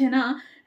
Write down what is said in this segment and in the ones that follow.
ಜನ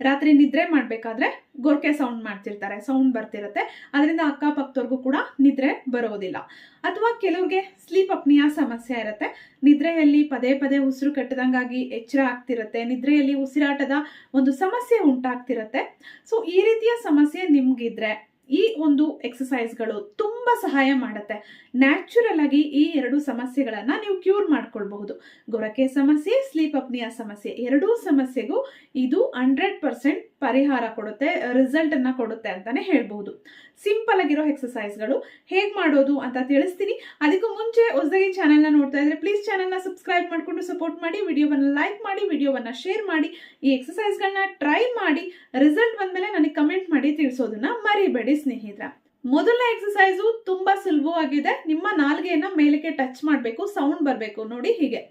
ರಾತ್ರಿ ನಿದ್ರೆ ಮಾಡಬೇಕಾದ್ರೆ ಗೊರ್ಕೆ ಸೌಂಡ್ ಮಾಡ್ತಿರ್ತಾರೆ ಸೌಂಡ್ ಬರ್ತಿರುತ್ತೆ. ಅದರಿಂದ ಅಕ್ಕಪಕ್ಕದವ್ರಿಗೂ ಕೂಡ ನಿದ್ರೆ ಬರೋದಿಲ್ಲ. ಅಥವಾ ಕೆಲವ್ರಿಗೆ ಸ್ಲೀಪ್ ಅಪ್ನಿಯ ಸಮಸ್ಯೆ ಇರುತ್ತೆ. ನಿದ್ರೆಯಲ್ಲಿ ಪದೇ ಪದೇ ಉಸಿರು ಕಟ್ಟದಂಗಾಗಿ ಎಚ್ಚರ ಆಗ್ತಿರುತ್ತೆ. ನಿದ್ರೆಯಲ್ಲಿ ಉಸಿರಾಟದ ಒಂದು ಸಮಸ್ಯೆ ಉಂಟಾಗ್ತಿರುತ್ತೆ. ಸೊ ಈ ರೀತಿಯ ಸಮಸ್ಯೆ ನಿಮ್ಗಿದ್ರೆ ಈ ಒಂದು ಎಕ್ಸಸೈಸ್ಗಳು ತುಂಬ ಸಹಾಯ ಮಾಡುತ್ತೆ. ನ್ಯಾಚುರಲ್ ಆಗಿ ಈ ಎರಡು ಸಮಸ್ಯೆಗಳನ್ನು ನೀವು ಕ್ಯೂರ್ ಮಾಡ್ಕೊಳ್ಬಹುದು. ಗೊರಕೆ ಸಮಸ್ಯೆ ಸ್ಲೀಪ್ ಅಪ್ನಿಯ ಸಮಸ್ಯೆ. ಎರಡೂ ಸಮಸ್ಯೆಗೂ ಇದು ಹಂಡ್ರೆಡ್ ಪರ್ಸೆಂಟ್ ಪರಿಹಾರ ಕೊಡುತ್ತೆ ರಿಸಲ್ಟನ್ನು ಕೊಡುತ್ತೆ ಅಂತಾನೆ ಹೇಳ್ಬೋದು ಸಿಂಪಲ್ ಆಗಿರೋ ಎಕ್ಸಸೈಸ್ಗಳು ಹೇಗೆ ಮಾಡೋದು ಅಂತ ತಿಳಿಸ್ತೀನಿ. ಅದಕ್ಕೂ ಮುಂಚೆ ಹೊಸದಾಗಿ ಚಾನೆಲ್ನ ನೋಡ್ತಾ ಇದ್ರೆ ಪ್ಲೀಸ್ ಚಾನೆಲ್ನ ಸಬ್ಸ್ಕ್ರೈಬ್ ಮಾಡ್ಕೊಂಡು ಸಪೋರ್ಟ್ ಮಾಡಿ ವಿಡಿಯೋವನ್ನ ಲೈಕ್ ಮಾಡಿ ವಿಡಿಯೋವನ್ನ ಶೇರ್ ಮಾಡಿ, ಈ ಎಕ್ಸಸೈಸ್ಗಳನ್ನ ಟ್ರೈ ಮಾಡಿ ರಿಸಲ್ಟ್ ಬಂದಮೇಲೆ ನನಗೆ ಕಮೆಂಟ್ ಮಾಡಿ ತಿಳಿಸೋದನ್ನ ಮರಿಬೇಡಿ ಸ್ನೇಹಿತರ. ಮೊದಲನೇ ಎಕ್ಸಸೈಸು ತುಂಬಾ ಸುಲಭವಾಗಿದೆ. ನಿಮ್ಮ ನಾಲ್ಗೆಯನ್ನು ಮೇಲಕ್ಕೆ ಟಚ್ ಮಾಡಬೇಕು ಸೌಂಡ್ ಬರಬೇಕು, ನೋಡಿ ಹೀಗೆ.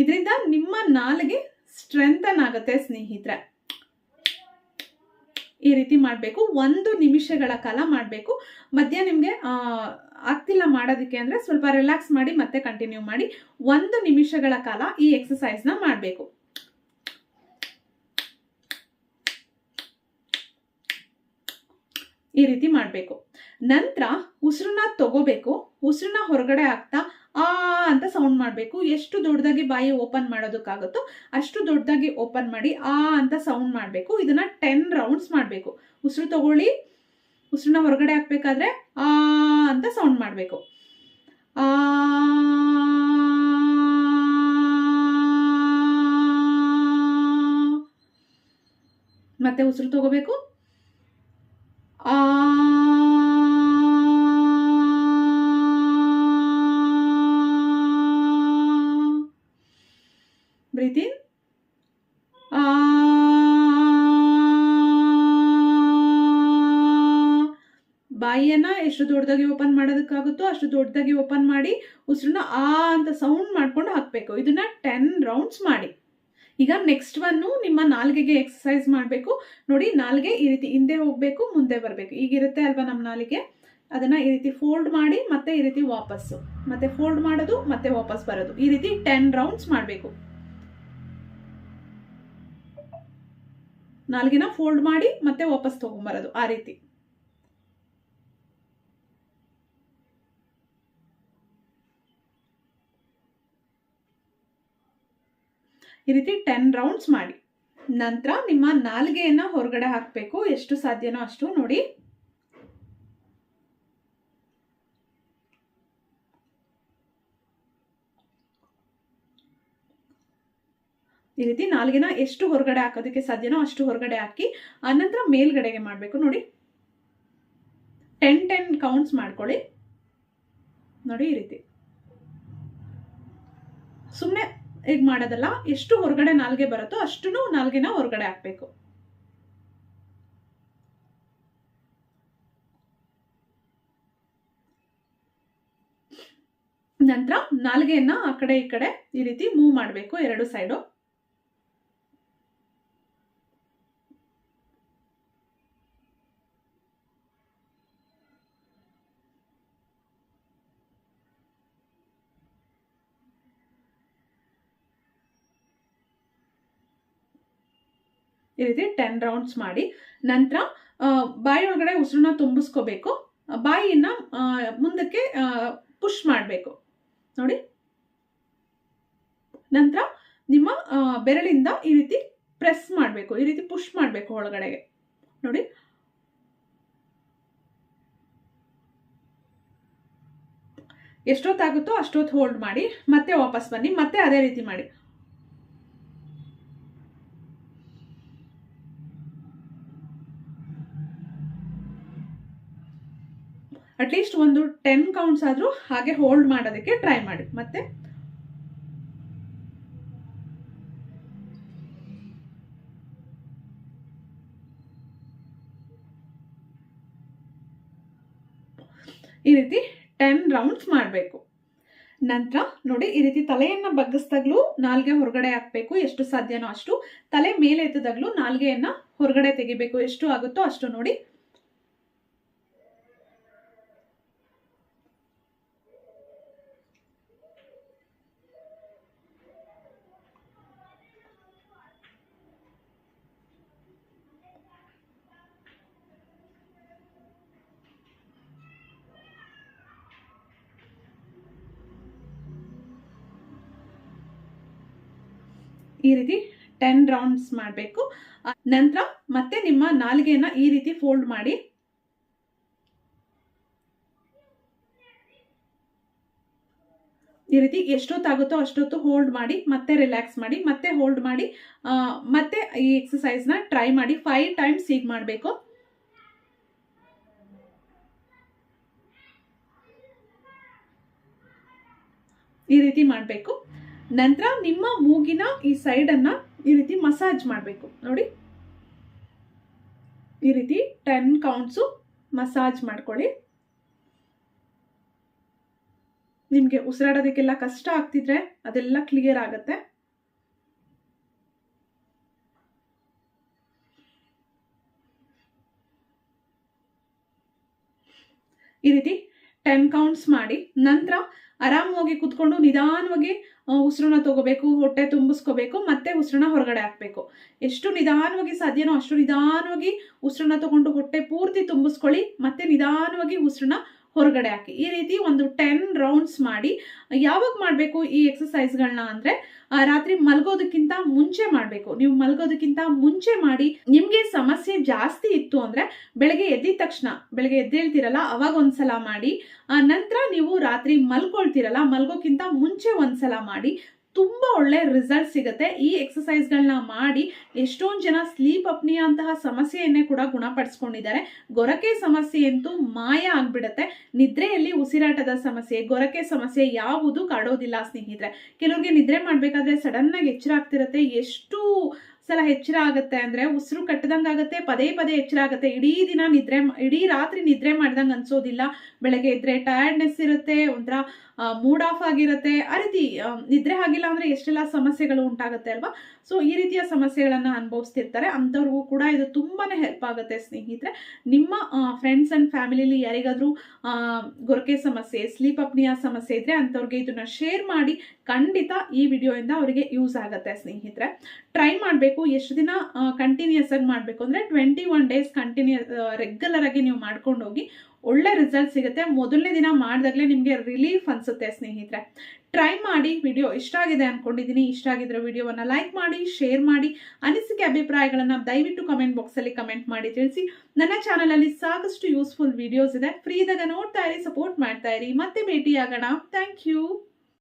ಇದರಿಂದ ನಿಮ್ಮ ನಾಲಿಗೆ ಸ್ಟ್ರೆಂಥನ್ ಆಗುತ್ತೆ ಸ್ನೇಹಿತರೆ. ಈ ರೀತಿ ಮಾಡಬೇಕು. ಒಂದು ನಿಮಿಷಗಳ ಕಾಲ ಮಾಡಬೇಕು. ಮಧ್ಯ ನಿಮಗೆ ಆಗ್ತಿಲ್ಲ ಮಾಡೋದಕ್ಕೆ ಅಂದರೆ ಸ್ವಲ್ಪ ರಿಲ್ಯಾಕ್ಸ್ ಮಾಡಿ ಮತ್ತೆ ಕಂಟಿನ್ಯೂ ಮಾಡಿ ಒಂದು ನಿಮಿಷಗಳ ಕಾಲ ಈ ಎಕ್ಸಸೈಸ್ನ ಮಾಡಬೇಕು. ಈ ರೀತಿ ಮಾಡಬೇಕು. ನಂತರ ಉಸಿರನ್ನ ತಗೋಬೇಕು. ಉಸಿರನ್ನ ಹೊರಗಡೆ ಆಗ್ತಾ ಆ ಅಂತ ಸೌಂಡ್ ಮಾಡಬೇಕು. ಎಷ್ಟು ದೊಡ್ಡದಾಗಿ ಬಾಯಿ ಓಪನ್ ಮಾಡೋದಕ್ಕಾಗುತ್ತೋ ಅಷ್ಟು ದೊಡ್ಡದಾಗಿ ಓಪನ್ ಮಾಡಿ ಆ ಅಂತ ಸೌಂಡ್ ಮಾಡಬೇಕು. ಇದನ್ನ ಟೆನ್ ರೌಂಡ್ಸ್ ಮಾಡಬೇಕು. ಉಸಿರು ತಗೊಳ್ಳಿ. ಉಸಿರನ್ನ ಹೊರಗಡೆ ಹಾಕ್ಬೇಕಾದ್ರೆ ಆ ಅಂತ ಸೌಂಡ್ ಮಾಡಬೇಕು. ಆ ಮತ್ತೆ ಉಸಿರು ತಗೋಬೇಕು. ಇನ್ ಬಾಯಿಯನ್ನ ಎಷ್ಟು ದೊಡ್ಡದಾಗಿ ಓಪನ್ ಮಾಡೋದಕ್ಕಾಗುತ್ತೋ ಅಷ್ಟು ದೊಡ್ಡದಾಗಿ ಓಪನ್ ಮಾಡಿ ಉಸಿರನ್ನ ಆ ಅಂತ ಸೌಂಡ್ ಮಾಡ್ಕೊಂಡು ಹಾಕಬೇಕು. ಇದನ್ನ ಟೆನ್ ರೌಂಡ್ಸ್ ಮಾಡಿ. ಈಗ ನೆಕ್ಸ್ಟ್ ಒನ್ನು ನಿಮ್ಮ ನಾಲ್ಗೆಗೆ ಎಕ್ಸಸೈಸ್ ಮಾಡಬೇಕು. ನೋಡಿ, ನಾಲ್ಗೆ ಈ ರೀತಿ ಹಿಂದೆ ಹೋಗಬೇಕು, ಮುಂದೆ ಬರಬೇಕು. ಈಗಿರುತ್ತೆ ಅಲ್ವಾ ನಮ್ಮ ನಾಲಿಗೆ? ಅದನ್ನ ಈ ರೀತಿ ಫೋಲ್ಡ್ ಮಾಡಿ, ಮತ್ತೆ ಈ ರೀತಿ ವಾಪಸ್ಸು. ಮತ್ತೆ ಫೋಲ್ಡ್ ಮಾಡೋದು, ಮತ್ತೆ ವಾಪಸ್ ಬರೋದು. ಈ ರೀತಿ ಟೆನ್ ರೌಂಡ್ಸ್ ಮಾಡಬೇಕು. ನಾಲ್ಗೆನ ಫೋಲ್ಡ್ ಮಾಡಿ ಮತ್ತೆ ವಾಪಸ್ ತಗೊಂಬರೋದು ಆ ರೀತಿ. ಈ ರೀತಿ ಟೆನ್ ರೌಂಡ್ಸ್ ಮಾಡಿ. ನಂತರ ನಿಮ್ಮ ನಾಲ್ಗೆಯನ್ನು ಹೊರಗಡೆ ಹಾಕಬೇಕು. ಎಷ್ಟು ಸಾಧ್ಯನೋ ಅಷ್ಟು ನೋಡಿ. ಈ ರೀತಿ ನಾಲ್ಗೆನ ಎಷ್ಟು ಹೊರಗಡೆ ಹಾಕೋದಕ್ಕೆ ಸಾಧ್ಯನೋ ಅಷ್ಟು ಹೊರಗಡೆ ಹಾಕಿ ಆನಂತರ ಮೇಲ್ಗಡೆಗೆ ಮಾಡಬೇಕು. ನೋಡಿ ಟೆನ್ ಟೆನ್ ಕೌಂಟ್ಸ್ ಮಾಡ್ಕೊಳ್ಳಿ. ನೋಡಿ ಈ ರೀತಿ. ಸುಮ್ಮನೆ ಈಗ ಮಾಡೋದಲ್ಲ, ಎಷ್ಟು ಹೊರಗಡೆ ನಾಲ್ಗೆ ಬರುತ್ತೋ ಅಷ್ಟು ನಾಲ್ಗೆನ ಹೊರಗಡೆ ಹಾಕಬೇಕು. ನಂತರ ನಾಲ್ಗೆಯನ್ನು ಆ ಕಡೆ ಈ ಕಡೆ ಈ ರೀತಿ ಮೂವ್ ಮಾಡಬೇಕು ಎರಡು ಸೈಡು ಈ ರೀತಿ ಟೆನ್ ರೌಂಡ್ಸ್ ಮಾಡಿ. ನಂತರ ಬಾಯಿ ಒಳಗಡೆ ಉಸಿರನ್ನ ತುಂಬಿಸ್ಕೋಬೇಕು. ಬಾಯಿನ ಮುಂದಕ್ಕೆ ಪುಷ್ ಮಾಡಬೇಕು. ನೋಡಿ. ನಂತರ ನಿಮ್ಮ ಬೆರಳಿಂದ ಈ ರೀತಿ ಪ್ರೆಸ್ ಮಾಡಬೇಕು. ಈ ರೀತಿ ಪುಷ್ ಮಾಡಬೇಕು ಒಳಗಡೆಗೆ ನೋಡಿ. ಎಷ್ಟೊತ್ತಾಗುತ್ತೋ ಅಷ್ಟೊತ್ತು ಹೋಲ್ಡ್ ಮಾಡಿ. ಮತ್ತೆ ವಾಪಸ್ ಬನ್ನಿ. ಮತ್ತೆ ಅದೇ ರೀತಿ ಮಾಡಿ. ಅಟ್ಲೀಸ್ಟ್ ಒಂದು ಟೆನ್ ಕೌಂಟ್ಸ್ ಆದರೂ ಹಾಗೆ ಹೋಲ್ಡ್ ಮಾಡೋದಕ್ಕೆ ಟ್ರೈ ಮಾಡಿ. ಮತ್ತೆ? ಈ ರೀತಿ ಟೆನ್ ರೌಂಡ್ಸ್ ಮಾಡಬೇಕು. ನಂತರ ನೋಡಿ, ಈ ರೀತಿ ತಲೆಯನ್ನು ಬಗ್ಗಿಸ್ದಾಗ್ಲೂ ನಾಲ್ಗೆ ಹೊರಗಡೆ ಹಾಕಬೇಕು, ಎಷ್ಟು ಸಾಧ್ಯನೋ ಅಷ್ಟು. ತಲೆ ಮೇಲೆ ಎತ್ತದಾಗ್ಲೂ ನಾಲ್ಗೆಯನ್ನು ಹೊರಗಡೆ ತೆಗಿಬೇಕು, ಎಷ್ಟು ಆಗುತ್ತೋ ಅಷ್ಟು ನೋಡಿ. ಈ ರೀತಿ ಟೆನ್ ರೌಂಡ್ಸ್ ಮಾಡಬೇಕು. ನಂತರ ಮತ್ತೆ ನಿಮ್ಮ ನಾಲಿಗೆಯನ್ನು ಈ ರೀತಿ ಫೋಲ್ಡ್ ಮಾಡಿ. ಈ ರೀತಿ ಎಷ್ಟೊತ್ತಾಗುತ್ತೋ ಅಷ್ಟೊತ್ತು ಹೋಲ್ಡ್ ಮಾಡಿ, ಮತ್ತೆ ರಿಲ್ಯಾಕ್ಸ್ ಮಾಡಿ, ಮತ್ತೆ ಹೋಲ್ಡ್ ಮಾಡಿ ಮತ್ತೆ ಈ ಎಕ್ಸಸೈಸ್ನ ಟ್ರೈ ಮಾಡಿ. ಫೈವ್ ಟೈಮ್ಸ್ ಹೀಗೆ ಮಾಡಬೇಕು. ಈ ರೀತಿ ಮಾಡಬೇಕು. ನಂತರ ನಿಮ್ಮ ಮೂಗಿನ ಈ ಸೈಡನ್ನು ಈ ರೀತಿ ಮಸಾಜ್ ಮಾಡಬೇಕು. ನೋಡಿ. ಈ ರೀತಿ ಟೆನ್ ಕೌಂಟ್ಸು ಮಸಾಜ್ ಮಾಡ್ಕೊಳ್ಳಿ. ನಿಮಗೆ ಉಸಿರಾಡೋದಕ್ಕೆಲ್ಲ ಕಷ್ಟ ಆಗ್ತಿದ್ರೆ ಅದೆಲ್ಲ ಕ್ಲಿಯರ್ ಆಗುತ್ತೆ. ಈ ರೀತಿ ಟೆನ್ ಕೌಂಟ್ಸ್ ಮಾಡಿ. ನಂತರ ಆರಾಮವಾಗಿ ಕುತ್ಕೊಂಡು ನಿಧಾನವಾಗಿ ಉಸಿರನ್ನ ತಗೋಬೇಕು, ಹೊಟ್ಟೆ ತುಂಬಿಸ್ಕೋಬೇಕು, ಮತ್ತೆ ಉಸಿರನ್ನ ಹೊರಗಡೆ ಹಾಕಬೇಕು. ಎಷ್ಟು ನಿಧಾನವಾಗಿ ಸಾಧ್ಯನೋ ಅಷ್ಟು ನಿಧಾನವಾಗಿ ಉಸಿರನ್ನ ತಗೊಂಡು ಹೊಟ್ಟೆ ಪೂರ್ತಿ ತುಂಬಿಸ್ಕೊಳ್ಳಿ, ಮತ್ತೆ ನಿಧಾನವಾಗಿ ಉಸಿರನ್ನ ಹೊರಗಡೆ ಹಾಕಿ. ಈ ರೀತಿ ಒಂದು ಟೆನ್ ರೌಂಡ್ಸ್ ಮಾಡಿ, ಯಾವಾಗ ಮಾಡಬೇಕು ಈ ಎಕ್ಸಸೈಸ್ಗಳನ್ನ ಅಂದರೆ ರಾತ್ರಿ ಮಲಗೋದಕ್ಕಿಂತ ಮುಂಚೆ ಮಾಡಬೇಕು. ನೀವು ಮಲಗೋದಕ್ಕಿಂತ ಮುಂಚೆ ಮಾಡಿ, ನಿಮಗೆ ಸಮಸ್ಯೆ ಜಾಸ್ತಿ ಇತ್ತು ಅಂದರೆ, ಬೆಳಗ್ಗೆ ಎದ್ದಿದ ತಕ್ಷಣ, ಬೆಳಗ್ಗೆ ಎದ್ದೇಳ್ತಿರಲ್ಲ ಅವಾಗ ಒಂದ್ಸಲ ಮಾಡಿ ನಂತರ ನೀವು ರಾತ್ರಿ ಮಲ್ಕೊಳ್ತಿರಲ್ಲ, ಮಲ್ಗೋಕ್ಕಿಂತ ಮುಂಚೆ ಒಂದ್ಸಲ ಮಾಡಿ ತುಂಬ ಒಳ್ಳೆ ರಿಸಲ್ಟ್ ಸಿಗುತ್ತೆ. ಈ ಎಕ್ಸಸೈಸ್ಗಳನ್ನ ಮಾಡಿ ಎಷ್ಟೊಂದು ಜನ ಸ್ಲೀಪ್ ಅಪ್ನಿಯಂತಹ ಸಮಸ್ಯೆಯನ್ನೇ ಕೂಡ ಗುಣಪಡಿಸ್ಕೊಂಡಿದ್ದಾರೆ. ಗೊರಕೆ ಸಮಸ್ಯೆ ಅಂತೂ ಮಾಯ ಆಗ್ಬಿಡುತ್ತೆ. ನಿದ್ರೆಯಲ್ಲಿ ಉಸಿರಾಟದ ಸಮಸ್ಯೆ, ಗೊರಕೆ ಸಮಸ್ಯೆ ಯಾವುದು ಕಾಡೋದಿಲ್ಲ ಸ್ನೇಹಿತರೆ. ಕೆಲವ್ರಿಗೆ ನಿದ್ರೆ ಮಾಡಬೇಕಾದ್ರೆ ಸಡನ್ನಾಗಿ ಎಚ್ಚರ ಆಗ್ತಿರುತ್ತೆ. ಎಷ್ಟು ಸಲ ಎಚ್ಚರ ಆಗುತ್ತೆ ಅಂದ್ರೆ ಉಸಿರು ಕಟ್ಟಿದಂಗೆ ಆಗುತ್ತೆ, ಪದೇ ಪದೇ ಎಚ್ಚರ ಆಗುತ್ತೆ. ಇಡೀ ದಿನ ನಿದ್ರೆ ಇಡೀ ರಾತ್ರಿ ನಿದ್ರೆ ಮಾಡ್ದಂಗೆ ಅನ್ಸೋದಿಲ್ಲ. ಬೆಳಗ್ಗೆ ಇದ್ರೆ ಟಯರ್ಡ್ನೆಸ್ ಇರುತ್ತೆ, ಒಂಥರ ಮೂಡ್ ಆಫ್ ಆಗಿರುತ್ತೆ. ಆ ರೀತಿ ನಿದ್ರೆ ಆಗಿಲ್ಲ ಅಂದ್ರೆ ಎಷ್ಟೆಲ್ಲ ಸಮಸ್ಯೆಗಳು ಉಂಟಾಗುತ್ತೆ ಅಲ್ವಾ? ಸೊ ಈ ರೀತಿಯ ಸಮಸ್ಯೆಗಳನ್ನು ಅನುಭವಿಸ್ತಿರ್ತಾರೆ. ಅಂಥವ್ರಿಗೂ ಕೂಡ ಇದು ತುಂಬಾನೇ ಹೆಲ್ಪ್ ಆಗುತ್ತೆ ಸ್ನೇಹಿತರೆ. ನಿಮ್ಮ ಫ್ರೆಂಡ್ಸ್ ಅಂಡ್ ಫ್ಯಾಮಿಲಿಲಿ ಯಾರಿಗಾದರೂ ಗೊರಕೆ ಸಮಸ್ಯೆ ಸ್ಲೀಪ್ ಅಪ್ನಿಯ ಸಮಸ್ಯೆ ಇದ್ರೆ ಅಂಥವ್ರಿಗೆ ಇದನ್ನ ಶೇರ್ ಮಾಡಿ ಖಂಡಿತ ಈ ವಿಡಿಯೋಯಿಂದ ಅವರಿಗೆ ಯೂಸ್ ಆಗುತ್ತೆ ಸ್ನೇಹಿತರೆ. ಟ್ರೈ ಮಾಡಬೇಕು. ಎಷ್ಟು ದಿನ ಕಂಟಿನ್ಯೂಸ್ ಆಗಿ ಮಾಡಬೇಕು ಅಂದರೆ twenty one days continuous regular ಆಗಿ ನೀವು ಮಾಡ್ಕೊಂಡು ಹೋಗಿ ಒಳ್ಳೆ ರಿಸಲ್ಟ್ ಸಿಗುತ್ತೆ. ಮೊದಲನೇ ದಿನ ಮಾಡಿದಾಗಲೇ ನಿಮಗೆ ರಿಲೀಫ್ ಅನಿಸುತ್ತೆ ಸ್ನೇಹಿತರೆ. ಟ್ರೈ ಮಾಡಿ ವಿಡಿಯೋ ಇಷ್ಟ ಆಗಿದೆ ಅಂದ್ಕೊಂಡಿದ್ದೀನಿ ಇಷ್ಟ ಆಗಿದ್ರೆ ವಿಡಿಯೋವನ್ನು ಲೈಕ್ ಮಾಡಿ ಶೇರ್ ಮಾಡಿ, ಅನಿಸಿಕೆ ಅಭಿಪ್ರಾಯಗಳನ್ನು ದಯವಿಟ್ಟು ಕಮೆಂಟ್ ಬಾಕ್ಸಲ್ಲಿ ಕಮೆಂಟ್ ಮಾಡಿ ತಿಳಿಸಿ. ನನ್ನ ಚಾನಲಲ್ಲಿ ಸಾಕಷ್ಟು ಯೂಸ್ಫುಲ್ ವಿಡಿಯೋಸ್ ಇದೆ. ಫ್ರೀದಾಗ ನೋಡ್ತಾ ಇರಿ ಸಪೋರ್ಟ್ ಮಾಡ್ತಾ ಇರಿ. ಮತ್ತೆ ಭೇಟಿಯಾಗೋಣ. Thank you